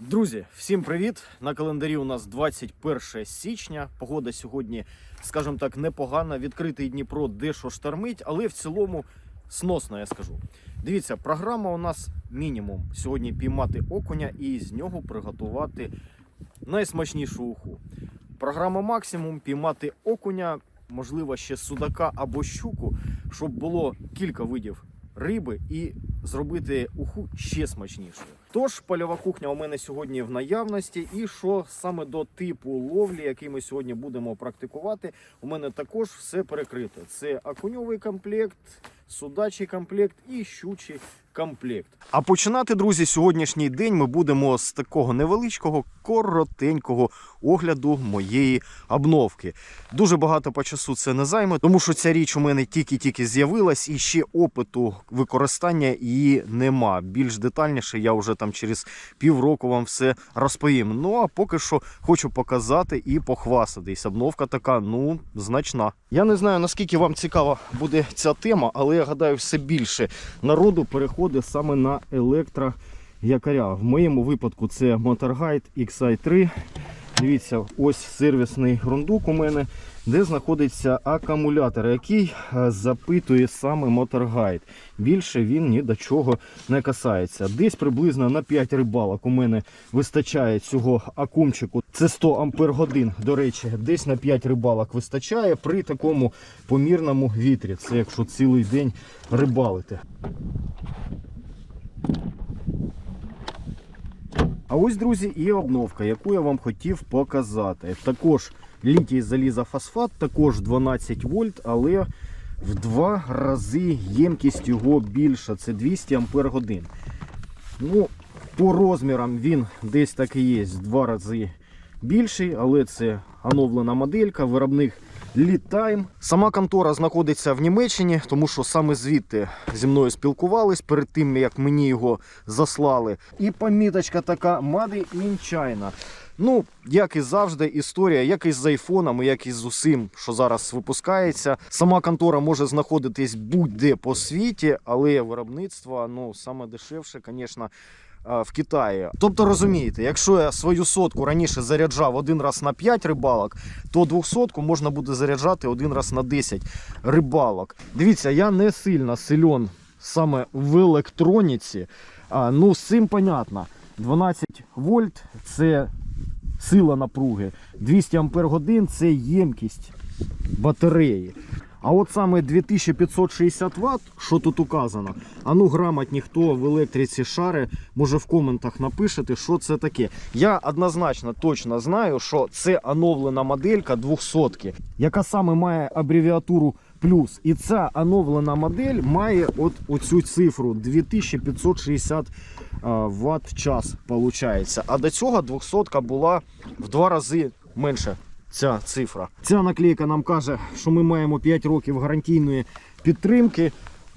Друзі, всім привіт! На календарі у нас 21 січня. Погода сьогодні, скажімо так, непогана. Відкритий Дніпро дещо штормить, але в цілому сносно, я скажу. Дивіться, програма у нас мінімум сьогодні піймати окуня і з нього приготувати найсмачнішу уху. Програма максимум піймати окуня, можливо, ще судака або щуку, щоб було кілька видів риби і зробити уху ще смачнішою. Тож польова кухня у мене сьогодні в наявності, і що саме до типу ловлі, який ми сьогодні будемо практикувати, у мене також все перекрите. Це акуньовий комплект, судачий комплект і щучий комплект. А починати, друзі, сьогоднішній день ми будемо з такого невеличкого, коротенького огляду моєї обновки. Дуже багато по часу це не займе, тому що ця річ у мене тільки-тільки з'явилась, і ще опиту використання її нема. Більш детальніше я вже там через півроку вам все розповім. Ну а поки що хочу показати і похвастатись. Обновка така, ну, значна. Я не знаю наскільки вам цікава буде ця тема, але я гадаю, все більше народу переходить саме на електроякоря. В моєму випадку це Motorguide XI3. Дивіться, ось сервісний рундук у мене, де знаходиться акумулятор, який е, запитує саме Motorguide. Більше він ні до чого не касається. Десь приблизно на 5 рибалок у мене вистачає цього акумчику. Це 100 ампер. До речі, десь на 5 рибалок вистачає при такому помірному вітрі. Це якщо цілий день рибалити. А ось, друзі, і обновка, яку я вам хотів показати. Також літій залізофосфат, також 12 вольт, але в два рази ємкість його більша. Це 200 ампер годин. Ну, по розмірам він десь так і є, в два рази більший, але це оновлена моделька, виробник Літайм. Сама контора знаходиться в Німеччині, тому що саме звідти зі мною спілкувались перед тим, як мені його заслали. І поміточка така Made in China. Ну, як і завжди, історія, як і з айфонами, як і з усім, що зараз випускається. Сама контора може знаходитись будь-де по світі, але виробництво ну саме дешевше, звісно. В Китаї. Тобто розумієте, якщо я свою сотку раніше заряджав один раз на 5 рибалок, то 200 можна буде заряджати один раз на 10 рибалок. Дивіться, я не сильно сильон саме в електроніці. А, ну, з цим понятно. 12 вольт це сила напруги, 200 ампер годин це ємкість батареї. А от саме 2560 Вт, що тут указано, а ну грамотні, хто в електриці шари, може в коментах напишете, що це таке. Я однозначно точно знаю, що це оновлена моделька 200 яка саме має абревіатуру плюс. І ця оновлена модель має от оцю цифру 2560 Вт час. Получається. А до цього 200 була в два рази менше ця цифра. Ця наклейка нам каже, що ми маємо 5 років гарантійної підтримки.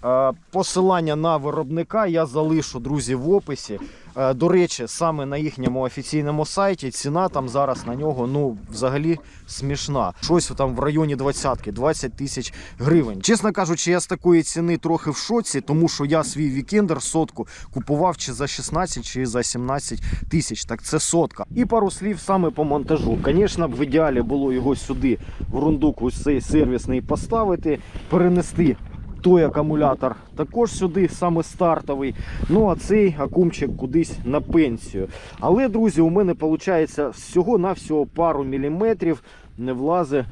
Е, Посилання на виробника я залишу, друзі, в описі. Е, До речі, саме на їхньому офіційному сайті ціна там зараз на нього ну взагалі смішна. Щось там в районі 20 20 тисяч гривень. Чесно кажучи, я з такої ціни трохи в шоці, тому що я свій вікендер сотку купував чи за 16, чи за 17 тисяч. Так це сотка. І пару слів саме по монтажу. Звісно, б в ідеалі було його сюди в рундук ось цей сервісний поставити, перенести той акумулятор також сюди, саме стартовий. Ну а цей акумчик кудись на пенсію. Але, друзі, у мене виходить всього-навсього пару міліметрів не влазить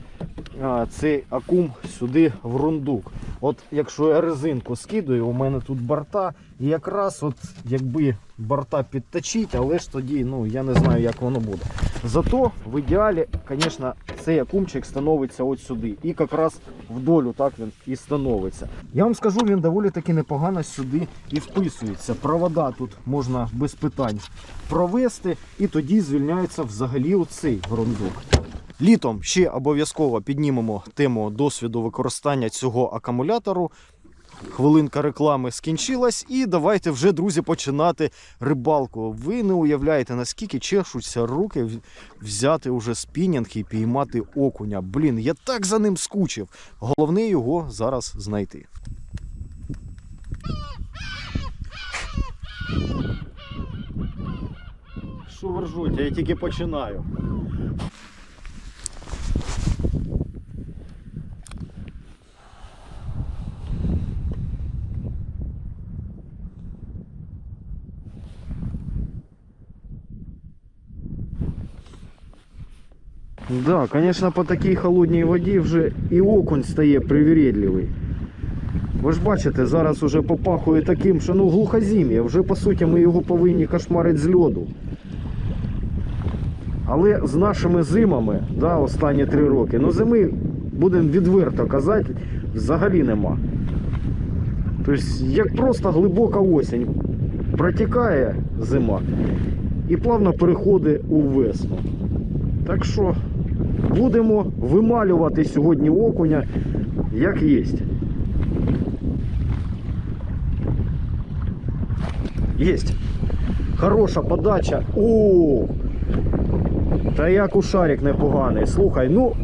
цей акум сюди в рундук. От якщо я резинку скидаю, у мене тут борта, і якраз от якби борта підточить, але ж тоді ну, я не знаю, як воно буде. Зато в ідеалі, звісно, цей акумчик становиться от сюди. І якраз в долю так він і становиться. Я вам скажу, він доволі таки непогано сюди і вписується. Провода тут можна без питань провести, і тоді звільняється взагалі оцей грундук. Літом ще обов'язково піднімемо тему досвіду використання цього акумулятору. Хвилинка реклами скінчилась, і давайте вже, друзі, починати рибалку. Ви не уявляєте, наскільки чешуться руки взяти уже спінінг і піймати окуня. Блін, я так за ним скучив. Головне його зараз знайти. що ви ржете, я тільки починаю. Да, конечно, по такій холодній воді вже і окунь стає привередливий. Ви ж бачите, зараз уже попахує таким, що ну глухозім'я. Вже по суті ми його повинні кошмарити з льоду. Але з нашими зимами, да, останні три роки, ну зими, будемо відверто казати, взагалі нема. Тобто, як просто глибока осінь протікає зима і плавно переходить у весну. Так що будемо вималювати сьогодні окуня як є. Єсть. Хороша подача. О! Та як у шарик непоганий. Слухай, ну,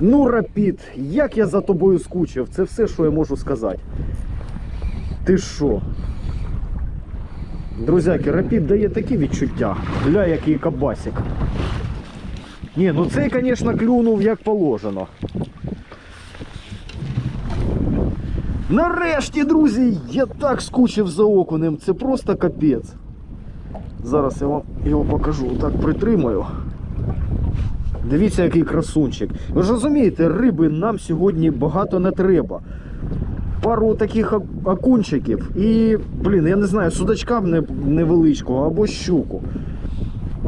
ну рапід, як я за тобою скучив, це все, що я можу сказати. Ти що? Друзяки, рапід дає такі відчуття. Гля, який кабасик. Ні, ну цей, звісно, клюнув як положено. Нарешті, друзі, я так скучив за окунем, це просто капець. Зараз я вам його покажу, так притримаю. Дивіться, який красунчик. Ви ж розумієте, риби нам сьогодні багато не треба. Пару таких окунчиків і, блін, я не знаю, судачка не- невеличкого або щуку.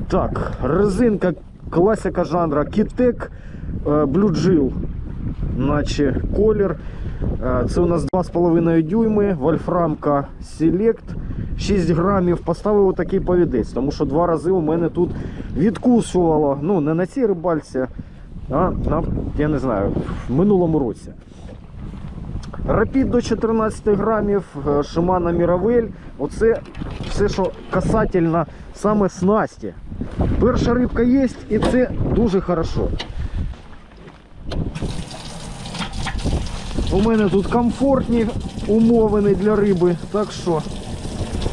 Так, резинка, класика жанра Кітек е, Блюджил, наче колір. Е, Це у нас 2,5 дюйми, вольфрамка Select 6 грамів. Поставив такий повідець, тому що два рази у мене тут відкусувало. Ну, не на цій рибальці, а на, я не знаю, в минулому році. Рапід до 14 грамів, Шимана Міравель. Оце все, що касательно саме снасті. Перша рибка є і це дуже хорошо. У мене тут комфортні умови для риби, так що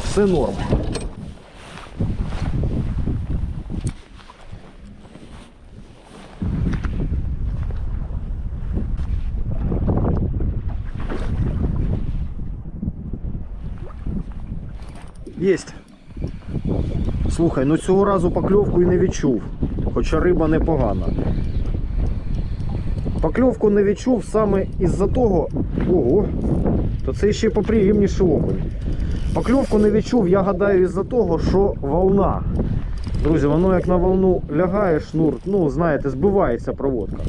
все норм. Єсть. Слухай, ну цього разу покльовку і не відчув, хоча риба непогана. Покльовку не відчув саме із-за того. Ого, то це ще поприємніший окунь. Покльовку не відчув, я гадаю, із-за того, що волна. Друзі, воно як на волну лягає шнур, ну знаєте, збивається проводка.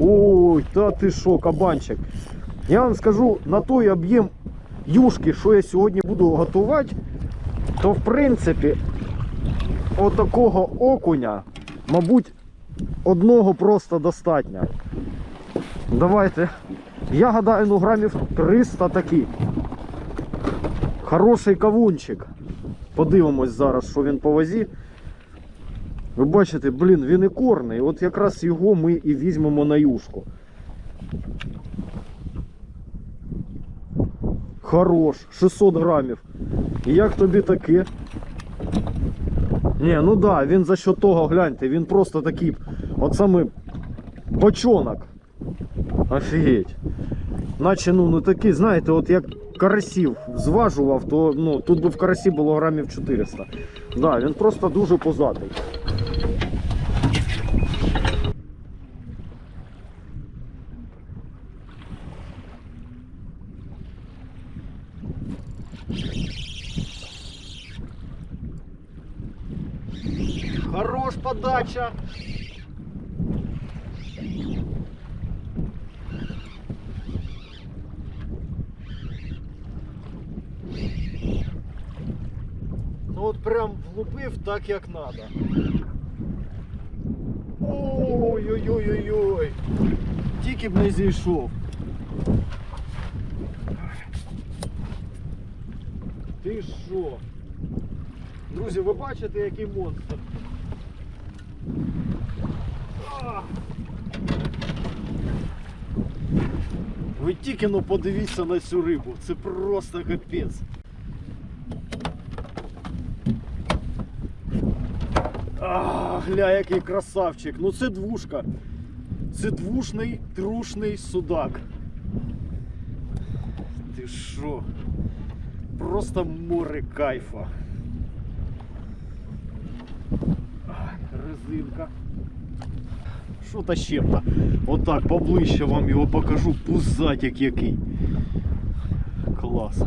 Ой, та ти що, кабанчик. Я вам скажу, на той об'єм юшки, що я сьогодні буду готувати, то в принципі отакого окуня, мабуть, одного просто достатньо. Давайте. Я гадаю, ну грамів 300 такі. Хороший кавунчик. Подивимось зараз, що він по вазі. Ви бачите, блін, він і корний. От якраз його ми і візьмемо на юшку. Хорош, 600 грамів. Як тобі таке? Ні, ну да, він за що того, гляньте, він просто такий, от саме бочонок. Офігеть. Наче ну, ну такий, знаєте, от як карасів зважував, то ну, тут би в карасі було грамів 400. Да, він просто дуже позатий. Хорош подача. Ну от прям влупив так, як надо. Ой-ой-ой-ой-ой. Тільки б не зійшов. Ти що? Друзі, ви бачите, який монстр? Ви тільки ну подивіться на цю рибу. Це просто капець. А, гля, який красавчик. Ну це двушка. Це двушний трушний судак. Ти що? Просто море кайфа. Резинка. Що та щепта? Отак поближче вам його покажу. Пузатик який. Клас.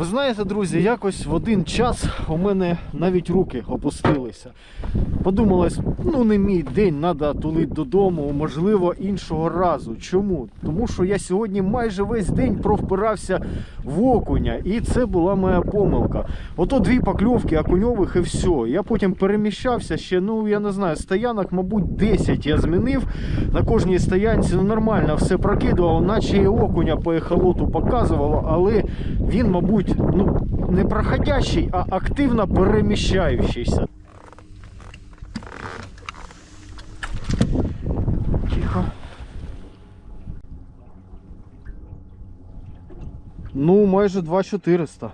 Ви знаєте, друзі, якось в один час у мене навіть руки опустилися. Подумалось, ну не мій день, треба тулити додому, можливо, іншого разу. Чому? Тому що я сьогодні майже весь день провпирався в окуня, і це була моя помилка. Ото дві покльовки окуньових і все. Я потім переміщався ще, ну я не знаю, стоянок, мабуть, 10 я змінив. На кожній стоянці ну, нормально все прокидував, наче і окуня по ехолоту показувало, але він, мабуть, ну, не проходящий, а активно переміщаючийся. Тихо. Ну, майже 2400.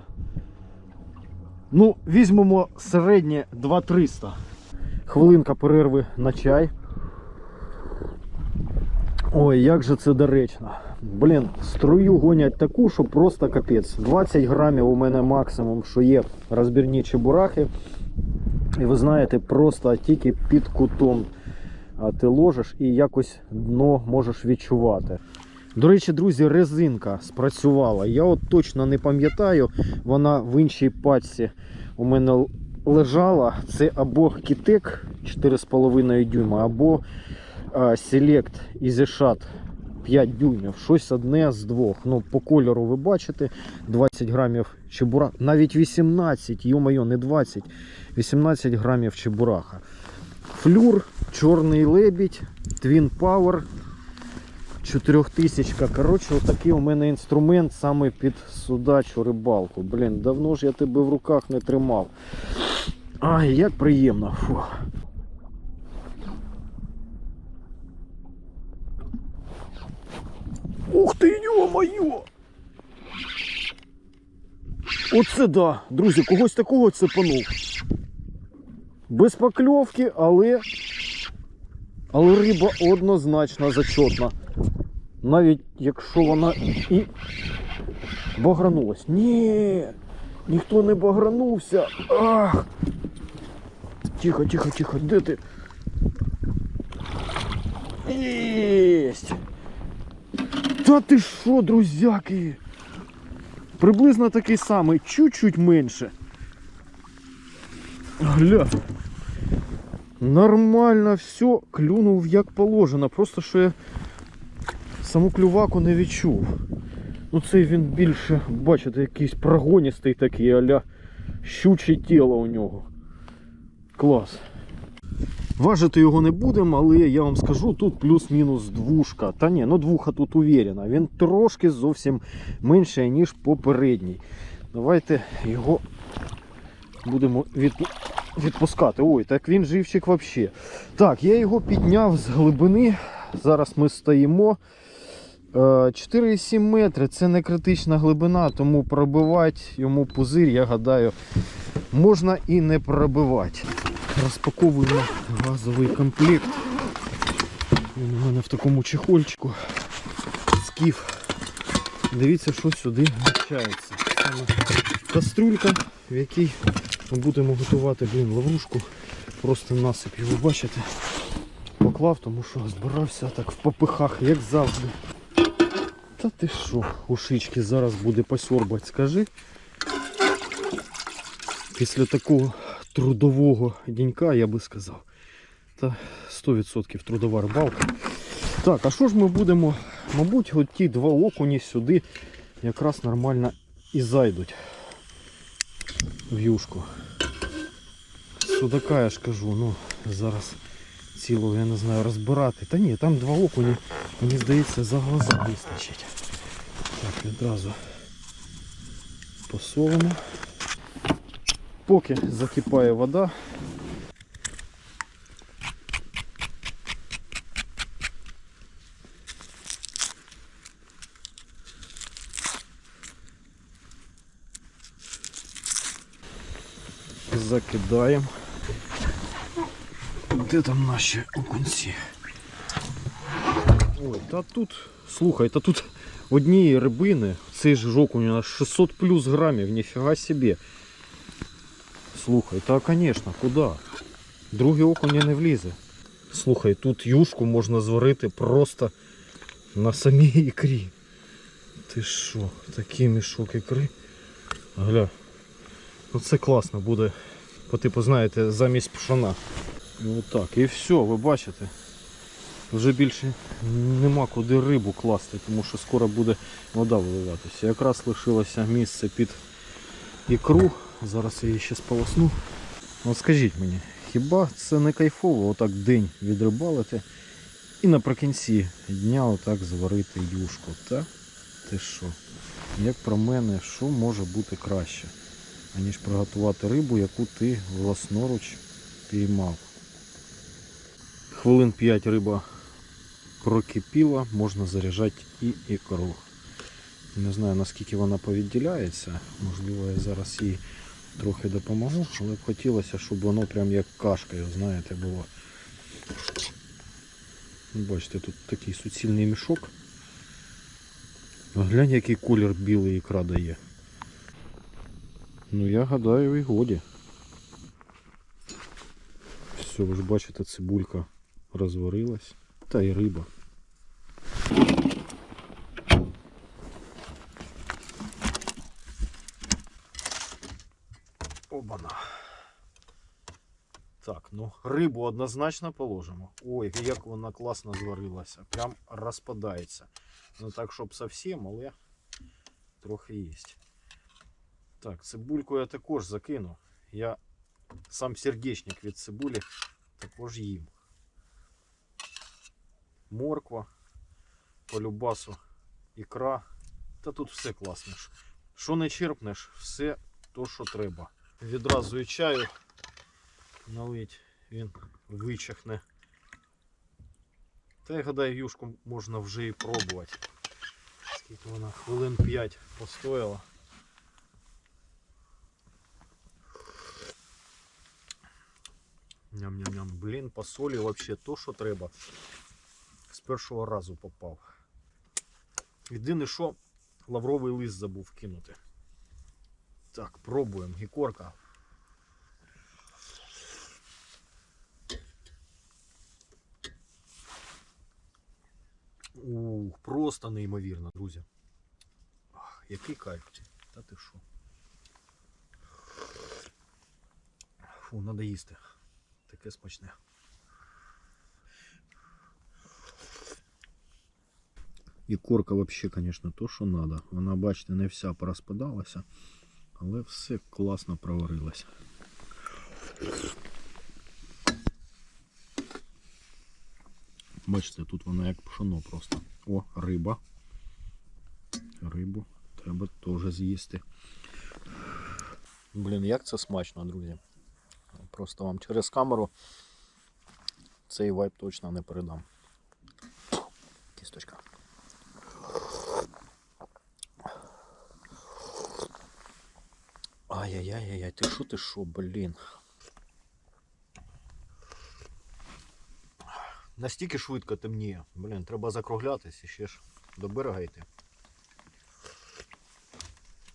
Ну, візьмемо середнє 2300. Хвилинка перерви на чай. Ой, як же це доречно. Блін, струю гонять таку, що просто капець. 20 грамів у мене максимум, що є розбірні чебурахи. І ви знаєте, просто тільки під кутом ти ложиш і якось дно можеш відчувати. До речі, друзі, резинка спрацювала. Я от точно не пам'ятаю, вона в іншій пачці у мене лежала. Це або кітек 4,5 дюйма, або Select EasyShot 5 дюймів. Щось одне з двох. Ну, по кольору ви бачите, 20 грамів чебураха, навіть 18, йо-моє, не 20, 18 грамів чебураха. Флюр, чорний лебідь, Twin Power, 4000. Коротше, отакий у мене інструмент саме під судачу рибалку. Блін, давно ж я тебе в руках не тримав. Ай, як приємно. Фу. Ух ти, йо-моє! Оце да, друзі, когось такого цепанув. Без покльовки, але. Але риба однозначно зачетна. Навіть якщо вона і багранулась. Ні, ніхто не багранувся. Ах! Тихо, тихо, тихо, де ти? Єсть! Та ти що, друзяки? Приблизно такий самий, чуть-чуть менше. Гля. Нормально все, клюнув як положено. Просто що я саму клюваку не відчув. Ну цей він більше, бачите, якийсь прогоністий такий, аля щуче тіло у нього. Клас. Важити його не будемо, але я вам скажу, тут плюс-мінус двушка. Та ні, ну двуха тут увірена. Він трошки зовсім менше, ніж попередній. Давайте його будемо відпу- відпускати. Ой, так він живчик взагалі. Так, я його підняв з глибини. Зараз ми стоїмо. Е, 4,7 метри це не критична глибина, тому пробивати йому пузир, я гадаю, можна і не пробивати. Розпаковуємо газовий комплект. Він у мене в такому чехольчику. Скіф. Дивіться, що сюди вміщається. Саме каструлька, в якій ми будемо готувати блін, лаврушку. Просто насип його бачите. Поклав, тому що збирався так в попихах, як завжди. Та ти що, ушички зараз буде посьорбать, скажи. Після такого трудового денька, я би сказав. Та 100% трудова рибалка. Так, а що ж ми будемо? Мабуть, от ті два окуні сюди якраз нормально і зайдуть в юшку. Судака я ж кажу, ну зараз цілого, я не знаю, розбирати. Та ні, там два окуні, мені здається, за глаза вистачить. Так, відразу посолимо. Поки закипає вода. закидаємо. Де там наші окунці? Ой, та тут, слухай, та тут однієї рибини, цей ж окунь у нас 600 плюс грамів, ніфіга собі. Слухай, та звісно, куди? Другий окунь не влізе. Слухай, тут юшку можна зварити просто на самій ікрі. Ти що, такий мішок ікри? Гля. Ну це класно буде. По типу, знаєте, замість пшона. Ну так, і все, ви бачите. Вже більше нема куди рибу класти, тому що скоро буде вода виливатися. Якраз лишилося місце під ікру. Зараз я її ще сполосну. От скажіть мені, хіба це не кайфово отак день відрибалити і наприкінці дня отак зварити юшку, та? Ти що? Як про мене, що може бути краще, аніж приготувати рибу, яку ти власноруч піймав? Хвилин 5 риба прокипіла, можна заряджати і ікру. Не знаю наскільки вона повідділяється. Можливо, я зараз їй трохи допомогу, але б хотілося, щоб воно прям як кашкою, знаєте, було. Бачите, тут такий суцільний мішок. Глянь, який колір білий ікра дає. Ну я гадаю і годі. Все, ви ж бачите, цибулька розварилась. Та й риба. Обана. Так, ну рибу однозначно положимо. Ой, як вона класно зварилася. Прям розпадається. Не так, щоб зовсім, але трохи є. Так, цибульку я також закину. Я сам сердечник від цибулі також їм. Морква, полюбасу, ікра. Та тут все класно. Що не черпнеш, все то, що треба. Відразу і чаю налить, він вичахне. Та я гадаю, юшку можна вже і пробувати. Скільки вона хвилин 5 постояла. Ням-ням-ням. Блін, по солі вообще то, що треба. З першого разу попав. Єдине, що лавровий лист забув кинути. Так, пробуємо. Гікорка. Ух, просто неймовірно, друзі. Ах, який кайф. Та ти що? Фу, треба їсти. Таке смачне. І корка взагалі, звісно, то, що треба. Вона, бачите, не вся порозпадалася, але все класно проварилося. Бачите, тут вона як пшоно просто. О, риба. Рибу треба теж з'їсти. Блін, як це смачно, друзі. Просто вам через камеру цей вайб точно не передам. Кісточка. Ай-яй-яй-яй, ти що, ти що, блін. Настільки швидко темніє. Блін, треба закруглятися ще ж до берега йти.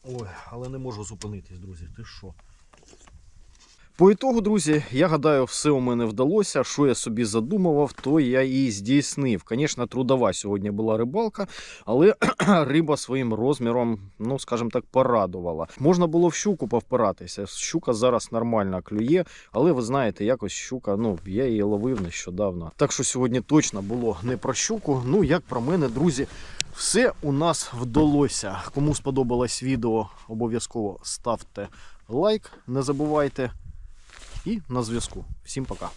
Ой, але не можу зупинитись, друзі. Ти що? По ітогу, друзі, я гадаю, все у мене вдалося. Що я собі задумував, то я і здійснив. Звісно, трудова сьогодні була рибалка, але риба своїм розміром, ну скажімо так, порадувала. Можна було в щуку повпиратися. Щука зараз нормально клює, але ви знаєте, якось щука, ну я її ловив нещодавно. Так що сьогодні точно було не про щуку. Ну як про мене, друзі. Все у нас вдалося. Кому сподобалось відео, обов'язково ставте лайк, не забувайте. І на зв'язку. Всім пока.